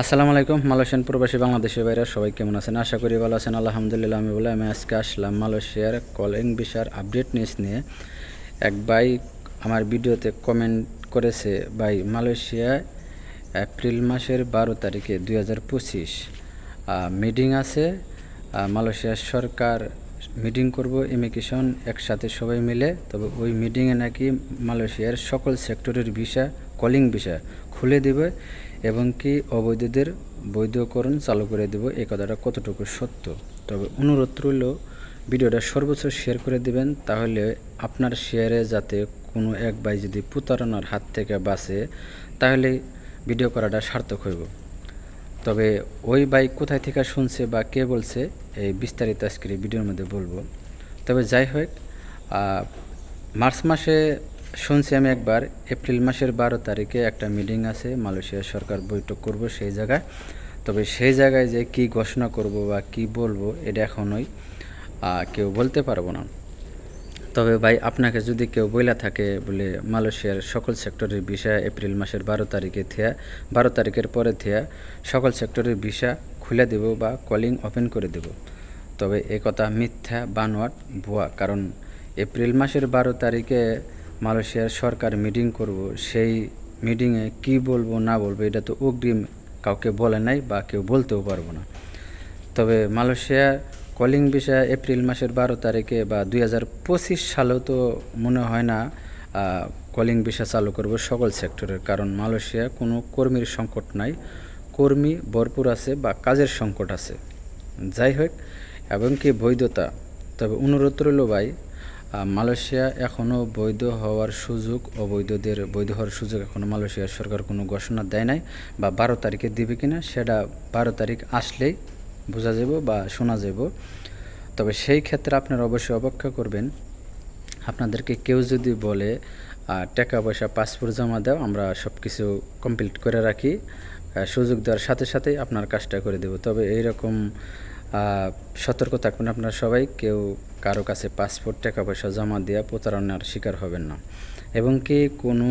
আসসালামু আলাইকুম, মালয়েশিয়ান প্রবাসী বাংলাদেশের বাইরে সবাই কেমন আছেন? আশা করি ভালো আছেন। আলহামদুলিল্লাহ, আমি বলে আমি আজকে আসলাম মালয়েশিয়ার কলিং ভিসার আপডেট নিউজ নিয়ে। এক ভাই আমার ভিডিওতে কমেন্ট করেছে, ভাই মালয়েশিয়ায় এপ্রিল মাসের বারো তারিখে দুই হাজার পঁচিশ মিটিং আছে। মালয়েশিয়ার সরকার মিটিং করব ইমিগ্রেশন একসাথে সবাই মিলে। তবে ওই মিটিংয়ে নাকি মালয়েশিয়ার সকল সেক্টরের ভিসা, কলিং ভিসা খুলে দেবে। এবং কি অবৈধদের বৈধকরণ চালু করে দেব এই কথাটা কতটুকু সত্য? তবে অনুরোধ রইল, ভিডিওটা সর্বোচ্চ শেয়ার করে দিবেন, তাহলে আপনার শেয়ারে যাতে কোনো এক ভাই যদি প্রতারণার হাত থেকে বাঁচে, তাহলে ভিডিও করাটা সার্থক হইব। তবে ওই বাইক কোথায় থেকে শুনছে বা কে বলছে, এই বিস্তারিত আজকের ভিডিওর মধ্যে বলব। তবে যাই হোক মার্চ মাসে শুনছি আমি একবার, এপ্রিল মাসের বারো তারিখে একটা মিটিং আছে, মালয়েশিয়া সরকার বৈঠক করব সেই জায়গায়। তবে সেই জায়গায় যে কি ঘোষণা করব বা কি বলব, এটা এখনোই কেউ বলতে পারব না। তবে ভাই, আপনাকে যদি কেউ বইলা থাকে বলে মালয়েশিয়ার সকল সেক্টরের ভিসা এপ্রিল মাসের বারো তারিখে থিয়া, বারো তারিখের পরে থিয়া সকল সেক্টরের ভিসা খুলে দেব বা কলিং ওপেন করে দেব। তবে এ কথা মিথ্যা, বানোয়াট, ভুয়া, কারণ এপ্রিল মাসের বারো তারিখে মালয়েশিয়ার সরকার মিটিং করব, সেই মিটিংয়ে কি বলব, না বলব, এটা তো অগ্রিম, কাউকে বলে নাই বা কেউ বলতেও পারব না। তবে মালয়েশিয়া কলিং বিষয় এপ্রিল মাসের বারো তারিখে বা দুই হাজার পঁচিশ সালেও তো মনে হয় না কলিং বিষয় চালু করব সকল সেক্টরের, কারণ মালয়েশিয়া কোনো কর্মীর সংকট নাই। কর্মী ভরপুর আছে বা কাজের সংকট আছে। যাই হোক, এবং কি বৈধতা? তবে অনুরোধ রইল ভাই মালয়েশিয়া এখনও বৈধ হওয়ার সুযোগ, অবৈধদের, বৈধ হওয়ার সুযোগ এখনও মালয়েশিয়ার সরকার কোনো ঘোষণা দেয় নাই বা বারো তারিখে দিবে কিনা সেটা বারো তারিখ আসলেই বোঝা যাব বা শোনা যাব। তবে সেই ক্ষেত্রে আপনারা অবশ্যই অপেক্ষা করবেন। আপনাদেরকে কেউ যদি বলে টাকা পয়সা, পাসপোর্ট জমা দাও, আমরা সব কিছু কমপ্লিট করে রাখি। সুযোগ দেওয়ার সাথে সাথেই আপনার কাজটা করে দেব। তবে এইরকম সতর্ক থাকবেন আপনারা সবাই, কেউ কারও কাছে পাসপোর্ট টাকা পয়সা জমা দেওয়া প্রতারণার শিকার হবেন না। এবং কি কোনো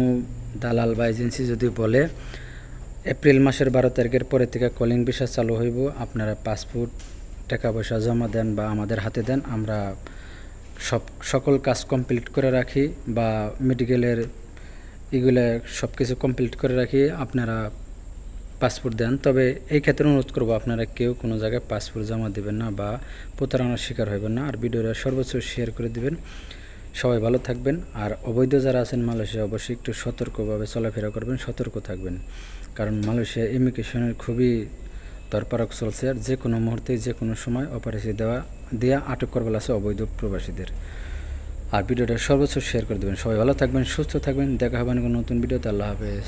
দালাল বা এজেন্সি যদি বলে, এপ্রিল মাসের বারো তারিখের পরে থেকে কলিং ভিসা চালু হইব, আপনারা পাসপোর্ট টাকা পয়সা জমা দেন বা আমাদের হাতে দেন, আমরা সব, সকল কাজ কমপ্লিট করে রাখি বা মেডিকেলের এগুলো সব কিছু কমপ্লিট করে রাখি, আপনারা পাসপোর্ট দেন, তবে এই ক্ষেত্রে অনুরোধ করব আপনারা কেউ কোনো জায়গায় পাসপোর্ট জমা দেবেন না বা প্রতারণার শিকার হবেন না। আর ভিডিওটা সর্বোচ্চ শেয়ার করে দিবেন। সবাই ভালো থাকবেন। আর অবৈধ যারা আছেন মালয়েশিয়া, অবশ্যই একটু সতর্কভাবে চলাফেরা করবেন, সতর্ক থাকবেন। কারণ মালয়েশিয়া ইমিগ্রেশনের খুবই তরপারক চলছে। আর যে কোনো মুহূর্তে যে কোনো সময় অপারেশন দেওয়া দেওয়া আটক করবার আছে অবৈধ প্রবাসীদের। আর ভিডিওটা সর্বোচ্চ শেয়ার করে দেবেন। সবাই ভালো থাকবেন, সুস্থ থাকবেন। দেখা হবে নতুন ভিডিওতে। আল্লাহ হাফেজ।